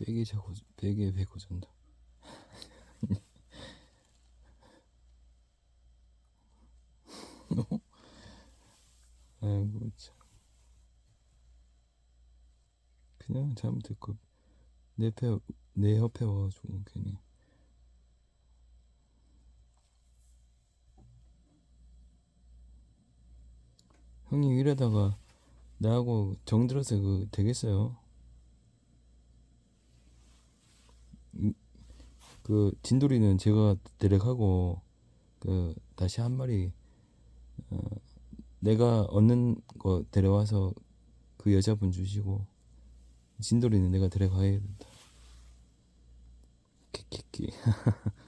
베개 자고 베개 베고 잔다. 아이고 참. 그냥 잘못했고 내 옆에 내 옆에 와가지고 괜히. 형님 이러다가 나하고 정들어서 그 되겠어요? 그 진돌이는 제가 데려가고 그 다시 한 마리 어, 내가 얻는 거 데려와서 그 여자분 주시고 진돌이는 내가 데려가야 된다. 키키키